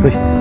不。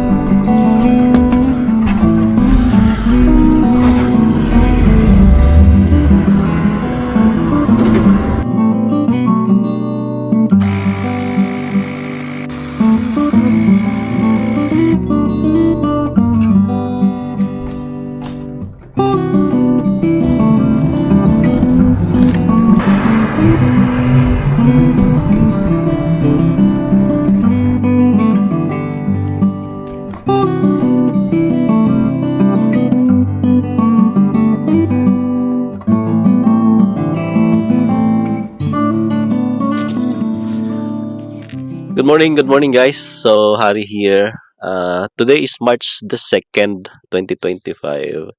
Good morning, good morning guys. So, Hari here. Uh, today is March the 2nd, 2025.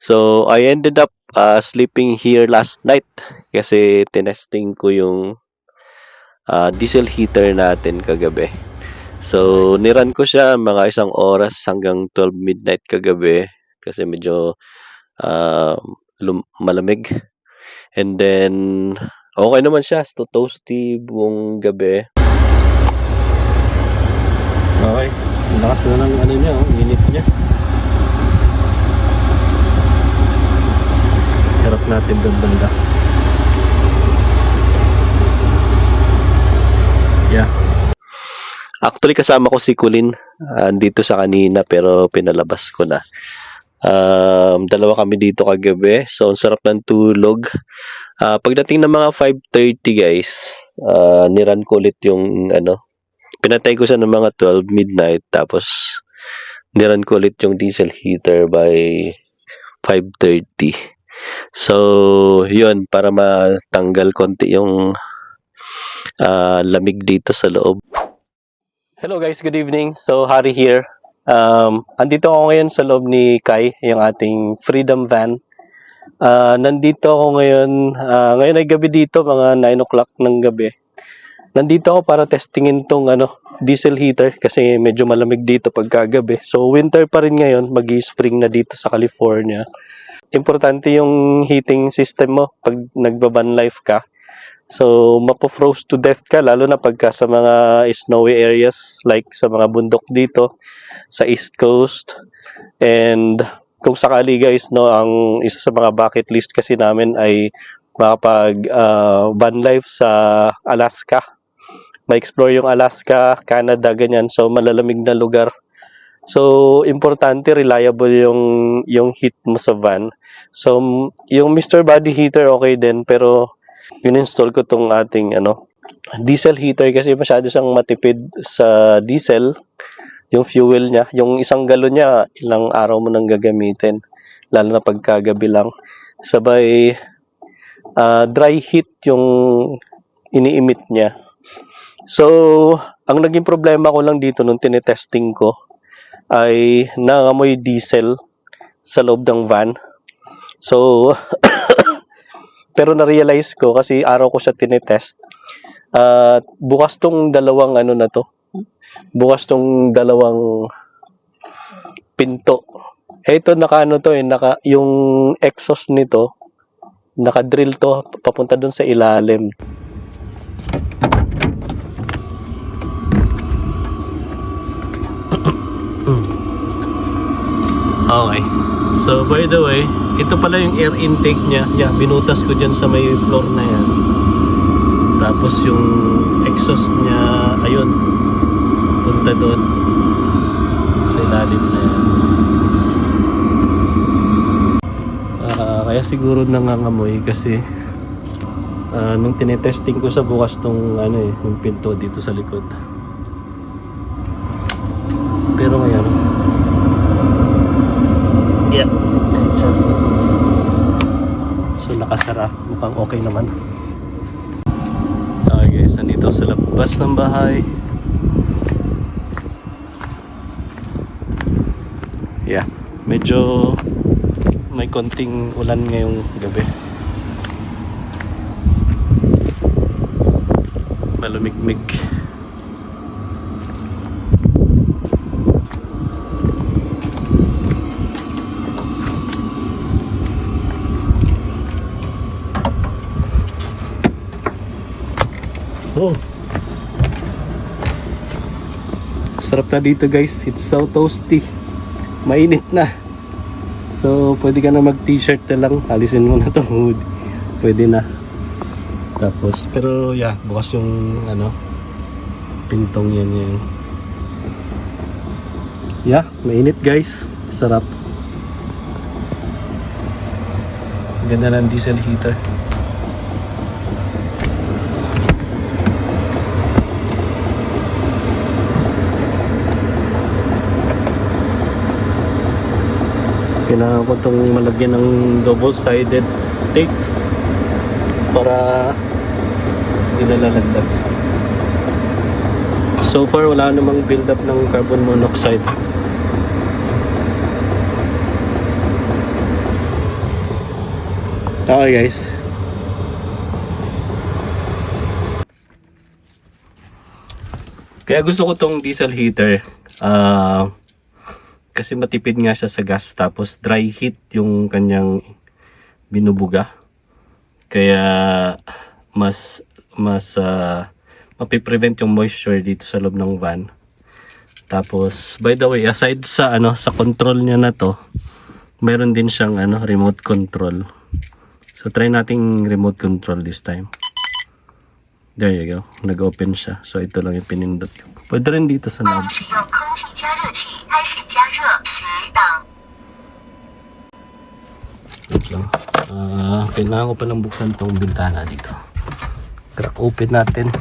So, I ended up uh, sleeping here last night kasi tinesting ko yung uh, diesel heater natin kagabi. So, niran ko siya mga isang oras hanggang 12 midnight kagabi kasi medyo uh, malamig. And then, okay naman siya. To toasty buong gabi. Okay. Lakas na ng ano niya, oh, init niya. Harap natin doon banda. Yeah. Actually, kasama ko si Kulin ah, dito sa kanina pero pinalabas ko na. Um, dalawa kami dito kagabi. So, ang sarap ng tulog. Ah, pagdating ng mga 5.30 guys, ah, niran ko ulit yung ano, pinatay ko siya ng mga 12 midnight tapos niran ko ulit yung diesel heater by 5.30. So, yun, para matanggal konti yung ah, lamig dito sa loob. Hello guys, good evening. So, Hari here. Um, andito ako ngayon sa loob ni Kai, yung ating Freedom Van. Ah, nandito ako ngayon, ah, ngayon ay gabi dito, mga 9 o'clock ng gabi. Nandito ako para testingin tong ano, diesel heater kasi medyo malamig dito pagkagabi. So, winter pa rin ngayon, mag spring na dito sa California. Importante yung heating system mo pag nagbaban life ka. So, mapo-froze to death ka, lalo na pagka sa mga snowy areas, like sa mga bundok dito, sa East Coast. And kung sakali guys, no, ang isa sa mga bucket list kasi namin ay makapag ah, van life sa Alaska. Ma-explore yung Alaska, Canada, ganyan. So, malalamig na lugar. So, importante, reliable yung, yung heat mo sa van. So, yung Mr. Body Heater, okay din, pero in-install ko tong ating ano diesel heater kasi masyado siyang matipid sa diesel yung fuel niya yung isang galon niya ilang araw mo nang gagamitin lalo na pagkagabi lang sabay ah, dry heat yung iniimit niya so ang naging problema ko lang dito nung tinetesting ko ay nangamoy diesel sa loob ng van so pero na-realize ko kasi araw ko siya tinetest. At bukas tong dalawang ano na to. Bukas tong dalawang pinto. Ito naka ano to eh, naka yung exhaust nito naka-drill to papunta dun sa ilalim. Okay. So, by the way, ito pala yung air intake niya. Yeah, binutas ko dyan sa may floor na yan. Tapos yung exhaust niya, ayun, punta doon. Sa ilalim na yan. Ah, kaya siguro nangangamoy kasi ah, nung tinetesting ko sa bukas tong ano eh, yung pinto dito sa likod. Pero ngayon, Yeah. Siya. So nakasara. Mukhang okay naman. Okay guys, nandito sa labas ng bahay. Yeah. Medyo may konting ulan ngayong gabi. Malumigmig. Oh. Sarap na dito guys. It's so toasty. Mainit na. So, pwede ka na mag t-shirt na lang. Alisin mo na to hoodie. Pwede na. Tapos, pero yeah, bukas yung ano, pintong yan yan. Yeah, mainit guys. Sarap. Ganda ng diesel heater. Kailangan ko itong malagyan ng double-sided tape para hindi na So far, wala namang build-up ng carbon monoxide. Okay guys. Kaya gusto ko tong diesel heater. Ah, kasi matipid nga siya sa gas tapos dry heat yung kanyang binubuga. Kaya mas mas uh, mapiprevent yung moisture dito sa loob ng van. Tapos by the way, aside sa ano sa control niya na to, meron din siyang ano remote control. So try nating remote control this time. There you go. Nag-open siya. So ito lang yung pinindot ko. Pwede rin dito sa knob. 使用空气加热器开始加热十档。 Wait lang. Ah, kailangan ko palang buksan tong bintana dito. Crack open natin.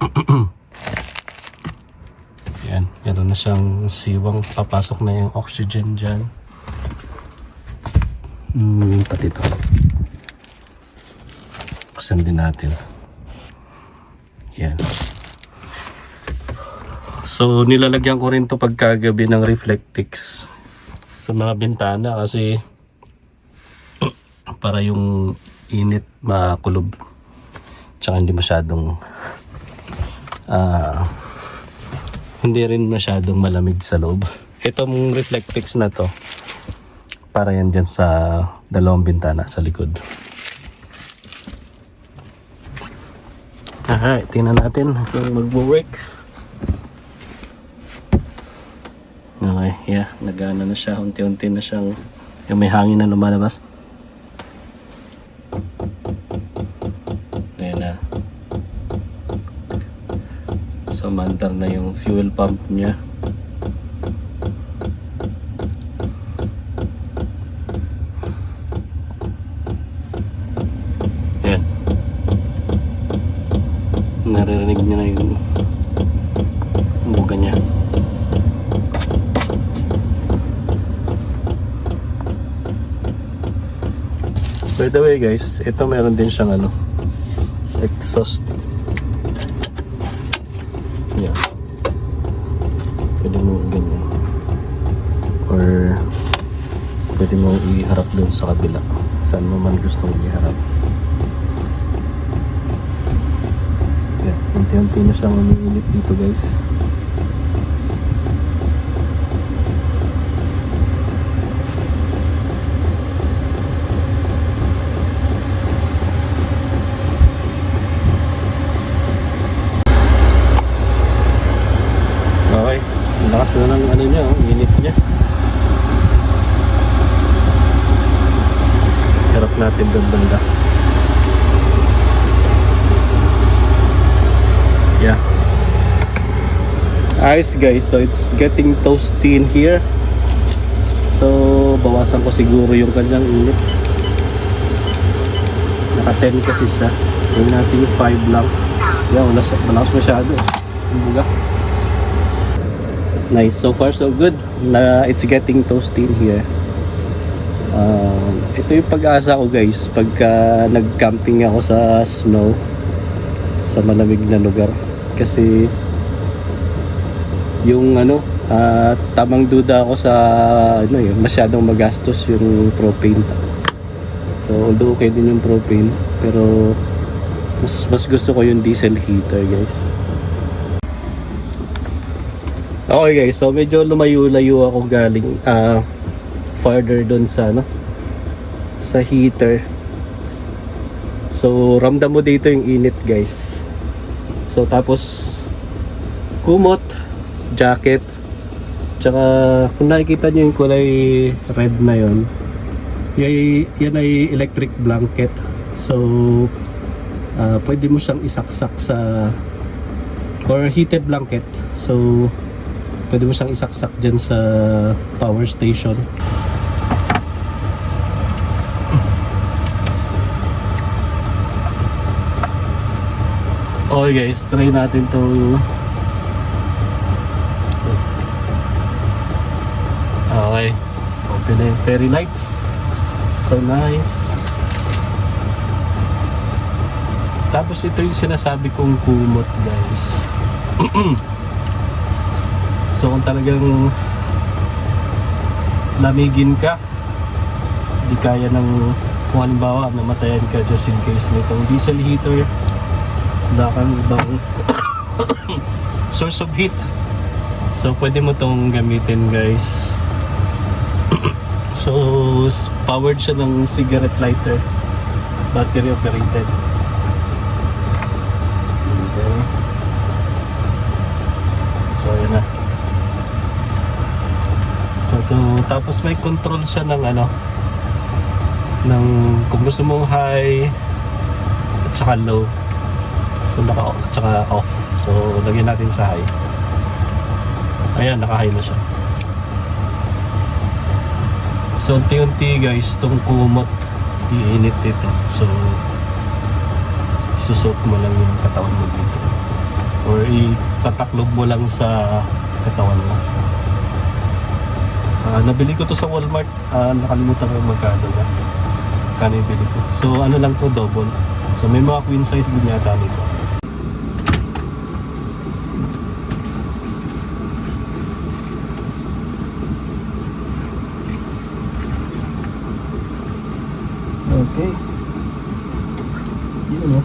Yan, meron na siyang siwang papasok na yung oxygen dyan. Hmm, pati ito. Buksan din natin. Yan. So nilalagyan ko rin to pagkagabi ng Reflectix sa mga bintana kasi para yung init makulob tsaka hindi masyadong ah hindi rin masyadong malamig sa loob. Itong Reflectix na to para yan dyan sa dalawang bintana sa likod. Alright, tingnan natin kung magwo-work. Okay, yeah, nagana na siya. Unti-unti na siyang yung may hangin na lumalabas. Ayan na. So, mandar na yung fuel pump niya. Ayan. Naririnig niya na yung buga niya. By the way guys, ito meron din siyang ano, exhaust. Yeah. Pwede mo ganyan. Or pwede mo iharap dun sa kabila. Saan mo man gustong iharap. Yeah, unti-unti na siyang umiinit dito guys. Okay. Lakas na ng ano niya, oh, init niya. Harap natin doon Ayos guys, so it's getting toasty in here. So, bawasan ko siguro yung kanyang init. Naka 10 kasi siya. Gawin natin yung 5 lang. Yeah, wala, malakas masyado. Buga. Nice. So far, so good. Na it's getting toasty in here. Um, ito yung pag-asa ko guys pagka nag-camping ako sa snow sa malamig na lugar kasi yung ano ah, tamang duda ako sa ano yun masyadong magastos yung propane so although okay din yung propane pero mas, mas gusto ko yung diesel heater guys Okay guys, so medyo lumayo-layo ako galing ah farther doon sa ano sa heater. So ramdam mo dito yung init guys. So tapos kumot, jacket, tsaka kung nakikita nyo yung kulay red na yon yan, ay electric blanket. So ah, pwede mo siyang isaksak sa or heated blanket. So pwede mo siyang isaksak dyan sa power station. Okay guys, try natin to Okay. Open na yung fairy lights. So nice. Tapos ito yung sinasabi kong kumot guys. so kung talagang lamigin ka, di kaya ng kung halimbawa namatayan ka just in case nitong diesel heater, wala kang ibang source of heat. So pwede mo tong gamitin guys. So powered siya ng cigarette lighter. Battery operated. Okay. So yun na. So to, tapos may control siya ng ano ng kung gusto mong high at saka low. So naka at saka off. So lagyan natin sa high. Ayan, naka-high na siya. So unti-unti guys, itong kumot iinit ito. So susot mo lang yung katawan mo dito. Or itataklob mo lang sa katawan mo. Ah, nabili ko to sa Walmart. Ah, nakalimutan ko magkano na. Kano yung bili ko. So ano lang to double. So may mga queen size din yata nito. Okay. Yun o.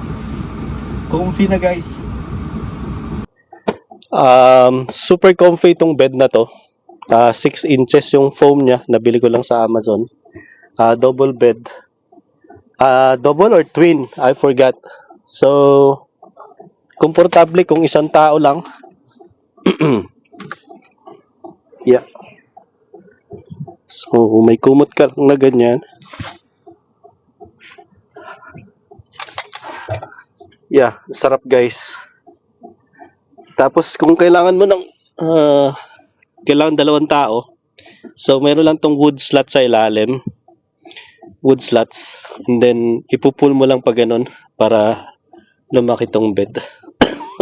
Comfy na guys. Um, super comfy itong bed na to. 6 inches yung foam niya. Nabili ko lang sa Amazon. Ah, double bed. Ah, double or twin? I forgot. So, komportable kung isang tao lang. yeah. So, may kumot ka lang na ganyan. Yeah, sarap guys. Tapos kung kailangan mo ng ah, kailangan dalawang tao. So meron lang tong wood slot sa ilalim. Wood slots. And then ipupull mo lang pa ganun para lumaki tong bed.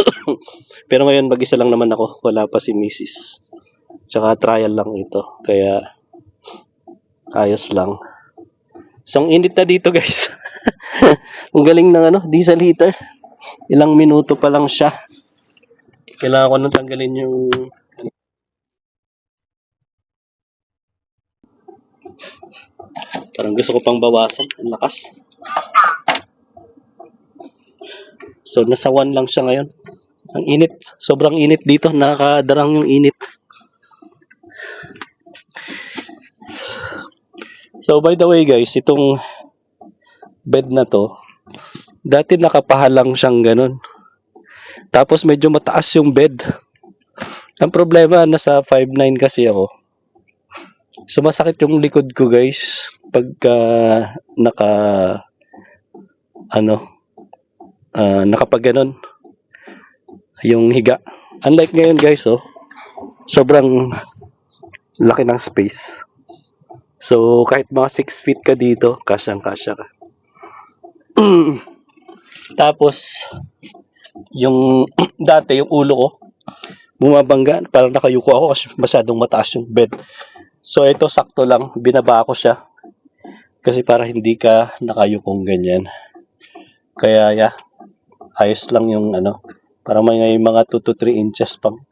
Pero ngayon mag-isa lang naman ako. Wala pa si Mrs. Tsaka trial lang ito. Kaya ayos lang. So ang init na dito guys. ang galing ng ano, diesel heater. Ilang minuto pa lang siya. Kailangan ko nang tanggalin yung Parang gusto ko pang bawasan. Ang lakas. So, nasa 1 lang siya ngayon. Ang init. Sobrang init dito. Nakakadarang yung init. So, by the way guys, itong bed na to, dati nakapahalang siyang ganun. Tapos medyo mataas yung bed. Ang problema, nasa 5'9 kasi ako. Sumasakit yung likod ko, guys. Pagka naka ano ah nakapag ganon yung higa. Unlike ngayon, guys, oh. Sobrang laki ng space. So, kahit mga 6 feet ka dito, kasyang-kasya ka. Tapos, yung dati, yung ulo ko, bumabangga. Parang nakayuko ako kasi masyadong mataas yung bed. So, ito sakto lang. Binaba ko siya. Kasi para hindi ka nakayukong ganyan. Kaya, yeah. Ayos lang yung ano. Parang may, mga 2 to 3 inches pang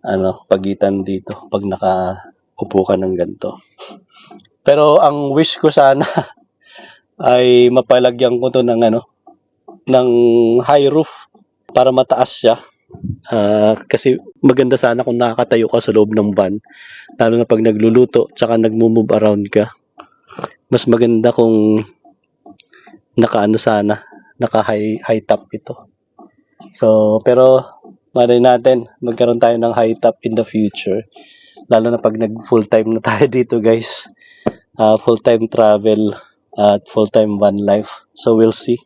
ano, pagitan dito pag nakaupo ka ng ganito. Pero ang wish ko sana ay mapalagyan ko to ng ano, ng high roof para mataas siya. Ah, kasi maganda sana kung nakakatayo ka sa loob ng van, lalo na pag nagluluto tsaka nagmo-move around ka. Mas maganda kung nakaano sana, naka high, high top ito. So, pero malay natin, magkaroon tayo ng high top in the future. Lalo na pag nag full time na tayo dito, guys. Ah, full time travel at full time van life. So, we'll see.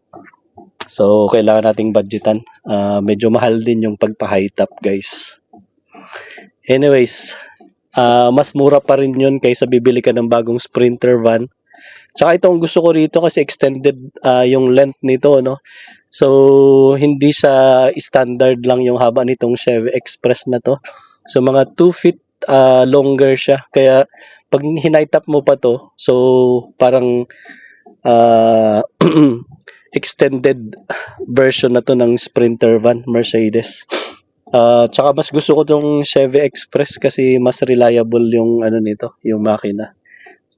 So, kailangan nating budgetan. Ah, medyo mahal din yung pagpa-high top, guys. Anyways, ah, mas mura pa rin yun kaysa bibili ka ng bagong Sprinter van. Tsaka itong gusto ko rito kasi extended ah, yung length nito, no? So, hindi sa standard lang yung haba nitong Chevy Express na to. So, mga 2 feet ah, longer siya. Kaya, pag hinight up mo pa to, so, parang ah, extended version na to ng Sprinter van Mercedes. Ah, tsaka mas gusto ko tong Chevy Express kasi mas reliable yung ano nito, yung makina.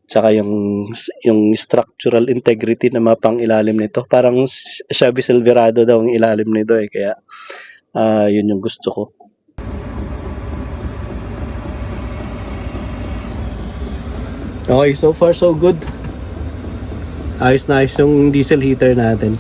Tsaka yung yung structural integrity na mapang ilalim nito. Parang Chevy Silverado daw ang ilalim nito eh kaya ah yun yung gusto ko. Okay, so far so good. Ayos na ayos yung diesel heater natin.